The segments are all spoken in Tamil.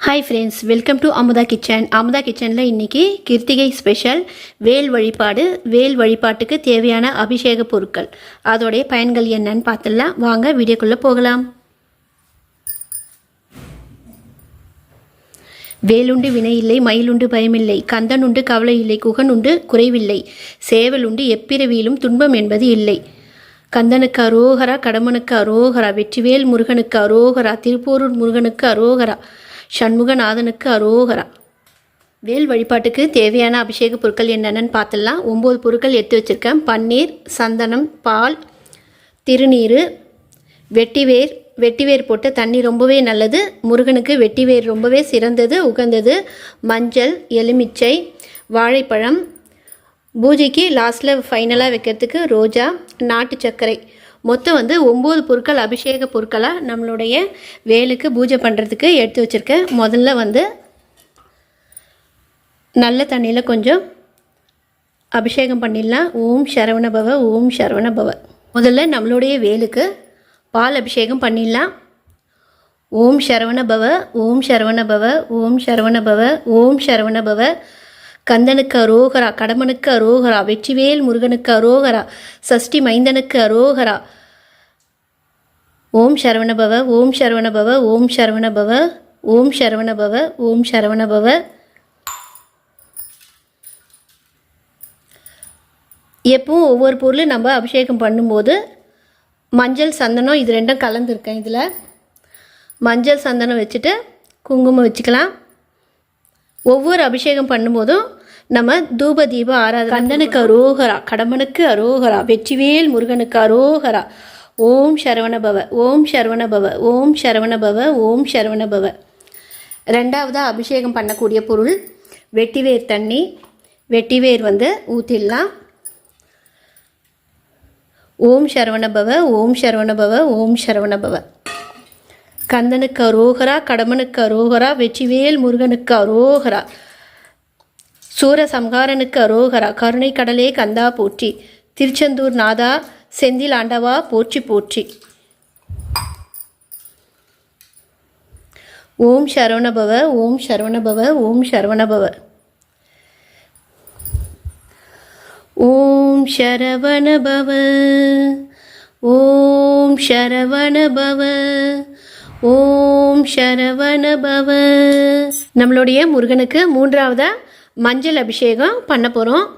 Hi friends welcome to Amudha kitchen Amudha கிச்சனில் இன்றைக்கி கிருத்திகை ஸ்பெஷல் வேல் வழிபாடு. வேல் வழிபாட்டுக்கு தேவையான அபிஷேக பொருட்கள். அதோடைய பயன்கள் என்னன்னு பார்த்துடலாம். வாங்க வீடியோக்குள்ளே போகலாம். வேலுண்டு வினை இல்லை மயிலுண்டு பயமில்லை கந்தன் உண்டு கவலை இல்லை குகன் உண்டு குறைவில்லை சேவல் உண்டு எப்பிறவியிலும் துன்பம் என்பது இல்லை. கந்தனுக்கு அரோகரா கடமனுக்கு அரோகரா வெற்றிவேல் முருகனுக்கு அரோகரா திருப்போரூர் முருகனுக்கு அரோகரா சண்முகநாதனுக்கு அரோகரா. வேல் வழிபாட்டுக்கு தேவையான அபிஷேக பொருட்கள் என்னென்னு பார்த்துடலாம். ஒம்பது பொருட்கள் எடுத்து வச்சுருக்கேன். பன்னீர் சந்தனம் பால் திருநீர் வெட்டிவேர். வெட்டிவேர் போட்டு தண்ணி ரொம்பவே நல்லது. முருகனுக்கு வெட்டிவேர் ரொம்பவே சிறந்தது உகந்தது. மஞ்சள் எலுமிச்சை வாழைப்பழம். பூஜைக்கு லாஸ்ட்டில் ஃபைனலாக வைக்கிறதுக்கு ரோஜா நாட்டு சர்க்கரை. மொத்தம் வந்து ஒம்பது பொருட்கள் அபிஷேக பொருட்களாக நம்மளுடைய வேலுக்கு பூஜை பண்ணுறதுக்கு எடுத்து வச்சுருக்கேன் முதல்ல வந்து நல்ல தண்ணியில் கொஞ்சம் அபிஷேகம் பண்ணிடலாம். ஓம் சரவண பவ ஓம் சரவண பவ. முதல்ல நம்மளுடைய வேலுக்கு பால் அபிஷேகம் பண்ணிடலாம். ஓம் சரவணபவ ஓம் சரவணபவ ஓம் சரவண பவ ஓம் சரவணபவ கந்தனுக்கு அரோகரா கடமனுக்கு அரோகரா வெற்றிவேல் முருகனுக்கு அரோகரா சஷ்டி மைந்தனுக்கு அரோகரா ஓம் சரவணபவ ஓம் சரவணபவ ஓம் சரவணபவ ஓம் சரவணபவ ஓம் சரவணபவ எப்பவும் ஒவ்வொரு பொருளும் நம்ம அபிஷேகம் பண்ணும்போது மஞ்சள் சந்தனம் இது ரெண்டும் கலந்துருக்கேன் இதில். மஞ்சள் சந்தனம் வச்சுட்டு குங்குமம் வச்சுக்கலாம். ஒவ்வொரு அபிஷேகம் பண்ணும்போதும் நம்ம தூப தீப ஆராதனை கந்தனுக்கு அரோகரா கடம்பனுக்கு அரோகரா வெற்றிவேல் முருகனுக்கு அரோகரா. ஓம் சரவணபவ ஓம் சரவணபவ ஓம் சரவணபவ ஓம் சரவணபவ ரெண்டாவதாக அபிஷேகம் பண்ணக்கூடிய பொருள் வெட்டிவேர் தண்ணி. வெட்டிவேர் வந்து ஊற்றிடலாம் ஓம் சரவணபவ ஓம் சரவணபவ ஓம் சரவணபவ கந்தனுக்கு அரோகரா கடமனுக்கு அரோகரா வெற்றிவேல் முருகனுக்கு அரோகரா. சூர சம்ஹாரனுக்கு அரோகரா. கருணை கடலே கந்தா போற்றி. திருச்செந்தூர் நாதா செந்தில் ஆண்டவா போற்றி போற்றி. ஓம் சரவணபவ ஓம் சரவணபவ ஓம் சரவணபவ. ஓம் சரவணபவ ஓம் சரவணபவ ஓம் சரவணபவ. நம்மளுடைய முருகனுக்கு மூன்றாவதாக மஞ்சள் அபிஷேகம் பண்ண போகிறோம்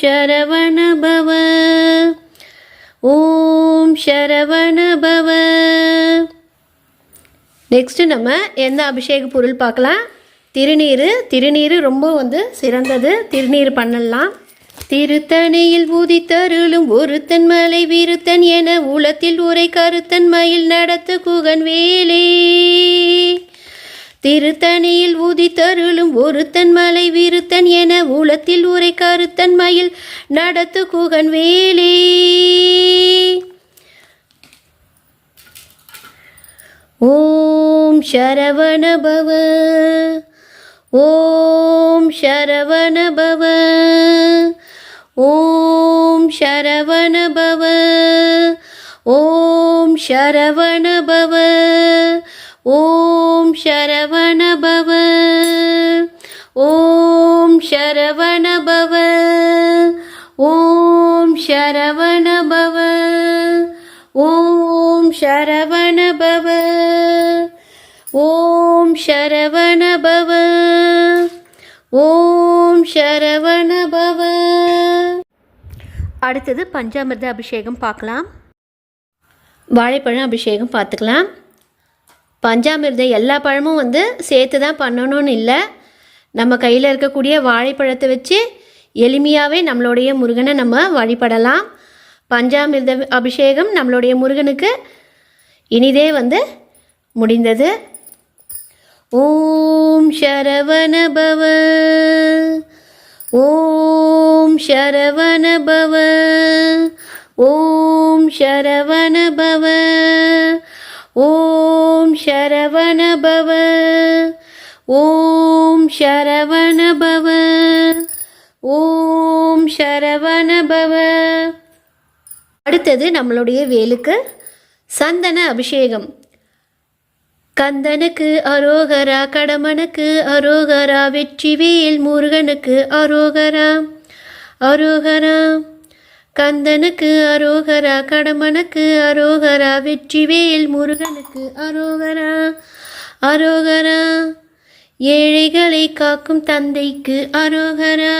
சரவணபவ ஓம் சரவணபவ நெக்ஸ்ட்டு நம்ம எந்த அபிஷேக பொருள் பார்க்கலாம்? திருநீர் திருநீர் ரொம்ப வந்து சிறந்தது. திருநீர் பண்ணலாம். திருத்தணியில் ஊதித்தருளும் ஒருத்தன் மலை விருத்தன் என உளத்தில் உரை கருத்தன் மயில் நடத்து குகன் வேலே. திருத்தணியில் உதித்தருளும் ஒருத்தன் மலை விருத்தன் என உளத்தில் உரை கருத்தன் மயில் நடத்து குகன் வேலே. ஓம் சரவணபவ ஓம் சரவணபவ ஓம் சரவணபவ ஓம் சரவணபவ ஓம் சரவ சரவணபவ ஓம் சரவணபவ ஓம் சரவணபவ ஓம் சரவணபவ ஓம் சரவணபவ அடுத்தது பஞ்சாமிர்த அபிஷேகம் பார்க்கலாம். வாழைப்பழம் அபிஷேகம் பார்த்துக்கலாம். பஞ்சாமிர்தம் எல்லா பழமும் வந்து சேர்த்து தான் பண்ணணும்னு இல்லை. நம்ம கையில் இருக்கக்கூடிய வாழைப்பழத்தை வச்சு எளிமையாகவே நம்மளுடைய முருகனை நம்ம வழிபடலாம். பஞ்சாமிர்த அபிஷேகம் நம்மளுடைய முருகனுக்கு இனிதே வந்து முடிந்தது. ஓம் சரவணபவ ஓம் சரவணபவ ஓம் சரவணபவ ஓம் சரவணபவ ஓம் சரவண பவ ஓம் சரவண பவ அடுத்தது நம்மளுடைய வேலுக்கு சந்தன அபிஷேகம். கந்தனுக்கு அரோகரா கடமனுக்கு அரோகரா வெற்றிவேல் முருகனுக்கு அரோகரா. அரோகரா. கந்தனுக்கு அரோகரா கடமனுக்கு அரோகரா வெற்றிவேல் முருகனுக்கு அரோகரா. அரோகரா. ஏழைகளை காக்கும் தந்தைக்கு அரோகரா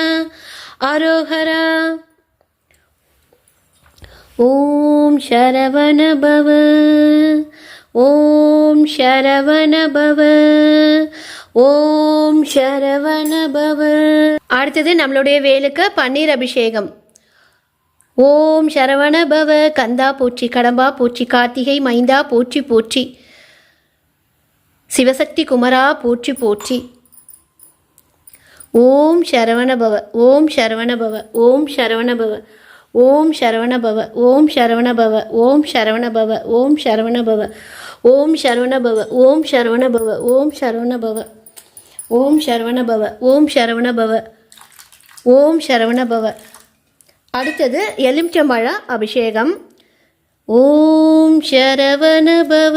அரோகரா. ஓம் சரவண பவ ஓம் சரவண பவ ஓம் சரவண பவ அடுத்தது நம்மளுடைய வேலுக்கு பன்னீர் அபிஷேகம். ஓம் சரவண பவ கந்தா போற்றி கடம்பா போற்றி கார்த்திகை மைந்தா போற்றி போற்றி சிவசக்தி குமரா போற்றி போற்றி ஓம் சரவண பவ ஓம் சரவண பவ ஓம் சரவண பவ ஓம் சரவண பவ ஓம் சரவண பவ ஓம் சரவண பவ ஓம் சரவண பவ ஓம் சரவண பவ ஓம் சரவண பவ ஓம் சரவண பவ ஓம் சரவண பவ ஓம் சரவண பவ ஓம் சரவண பவ அடுத்தது எலுமிச்சம்பழ அபிஷேகம் ஓம் சரவண பவ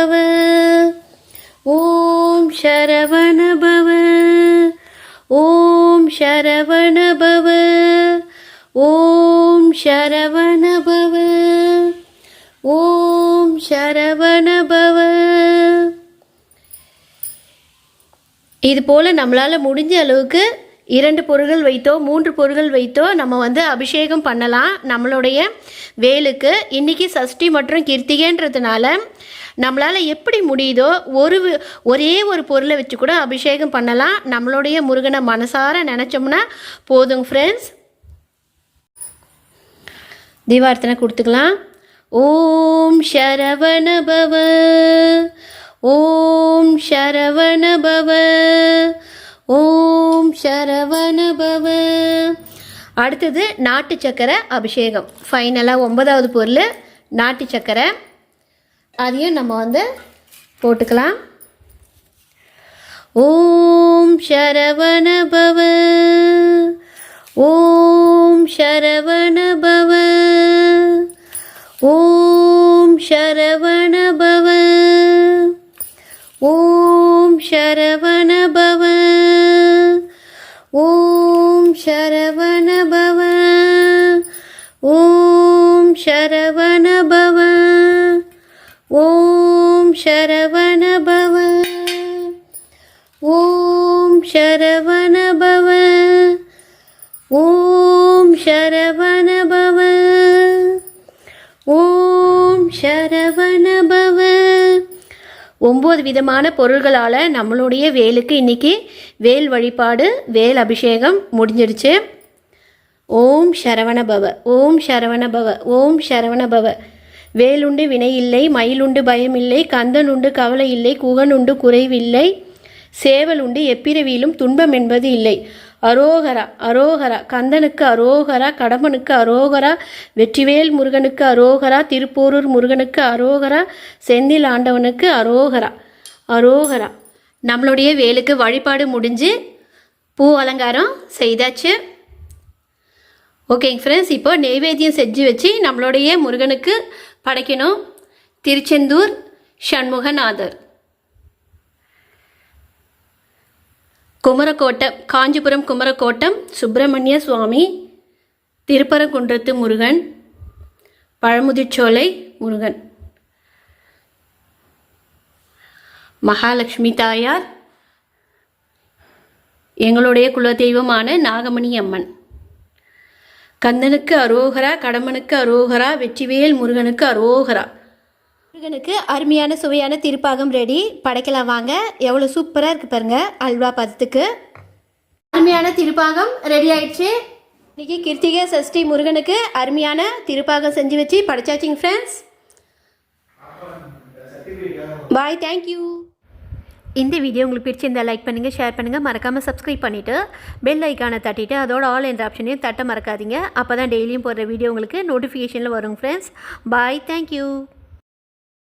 शरवणभव ॐ शरवणभव ॐ शरवणभव இது போல் நம்மளால் முடிஞ்ச அளவுக்கு இரண்டு பொருள்கள் வைத்தோ மூன்று பொருள்கள் வைத்தோ நம்ம வந்து அபிஷேகம் பண்ணலாம். நம்மளுடைய வேலுக்கு இன்றைக்கி சஷ்டி மற்றும் கிருத்திகைன்றதுனால நம்மளால் எப்படி முடியுதோ ஒரு ஒரே ஒரு பொருளை வச்சு கூட அபிஷேகம் பண்ணலாம். நம்மளுடைய முருகனை மனசார நினச்சோம்னா போதுங்க ஃப்ரெண்ட்ஸ் தீபார்த்தனை கொடுத்துக்கலாம். ஓம் சரவண பவ ஓம் சரவண பவ ஓம் சரவணபவ. அடுத்தது நாட்டு சக்கரை அபிஷேகம். ஃபைனலாக ஒன்பதாவது பொருள் நாட்டு சக்கரை. அதையும் நம்ம வந்து போட்டுக்கலாம். ஓம் சரவணபவ. ஓம் சரவணபவ. ஓம் சரவண शरवणभव ॐ शरवणभव ॐ शरवणभव ॐ शरवण ஒம்பது விதமான பொருள்களால் நம்மளுடைய வேலுக்கு இன்னைக்கு வேல் வழிபாடு வேல் அபிஷேகம் முடிஞ்சிடுச்சு ஓம் சரவண பவ ஓம் சரவண பவ ஓம் சரவண பவ. வேலுண்டு வினையில்லை மயிலுண்டு கந்தன் கந்தனுண்டு கவலை இல்லை குகனுண்டு குறைவில்லை சேவலுண்டு எப்பிறவியிலும் துன்பம் என்பது இல்லை. அரோகரா அரோகரா கந்தனுக்கு அரோகரா கடம்பனுக்கு அரோகரா வெற்றிவேல் முருகனுக்கு அரோகரா திருப்போரூர் முருகனுக்கு அரோகரா செந்தில் ஆண்டவனுக்கு அரோகரா. அரோகரா. நம்மளுடைய வேலுக்கு வழிபாடு முடிஞ்சு பூ அலங்காரம் செய்தாச்சு. ஓகேங்க ஃப்ரெண்ட்ஸ் இப்போ நெய்வேத்தியம் செஞ்சு வச்சு நம்மளுடைய முருகனுக்கு படைக்கணும். திருச்செந்தூர் சண்முகநாதர். குமரக்கோட்டம் காஞ்சிபுரம் குமரக்கோட்டம் சுப்பிரமணிய சுவாமி திருப்பரங்குன்றத்து முருகன் பழமுதிர்ச்சோலை முருகன். மகாலட்சுமி தாயார் எங்களுடைய குலதெய்வமான நாகமணி அம்மன் கந்தனுக்கு அரோகரா கடமனுக்கு அரோகரா வெற்றிவேல் முருகனுக்கு அரோகரா. முருகனுக்கு அருமையான சுவையான திருப்பாகம் ரெடி படைக்கலாம் வாங்க. எவ்வளோ சூப்பராக இருக்குது பாருங்க அல்வா பதத்துக்கு. அருமையான திருப்பாகம் ரெடி ஆயிடுச்சு. இன்னைக்கு கிருத்திகை சஷ்டி முருகனுக்கு அருமையான திருப்பாகம் செஞ்சு வச்சு படைச்சாச்சிங்க ஃப்ரெண்ட்ஸ் பாய் தேங்க்யூ இந்த வீடியோ உங்களுக்கு பிடிச்சிருந்தால் லைக் பண்ணுங்கள் ஷேர் பண்ணுங்கள் மறக்காமல் சப்ஸ்கிரைப் பண்ணிவிட்டு பெல் ஐக்கானை தட்டிட்டு அதோட ஆல் என்ற ஆப்ஷனையும் தட்ட மறக்காதீங்க. அப்போ தான் டெய்லியும் போடுற வீடியோ உங்களுக்கு நோட்டிஃபிகேஷனில் வரும் ஃப்ரெண்ட்ஸ் பாய் தேங்க்யூ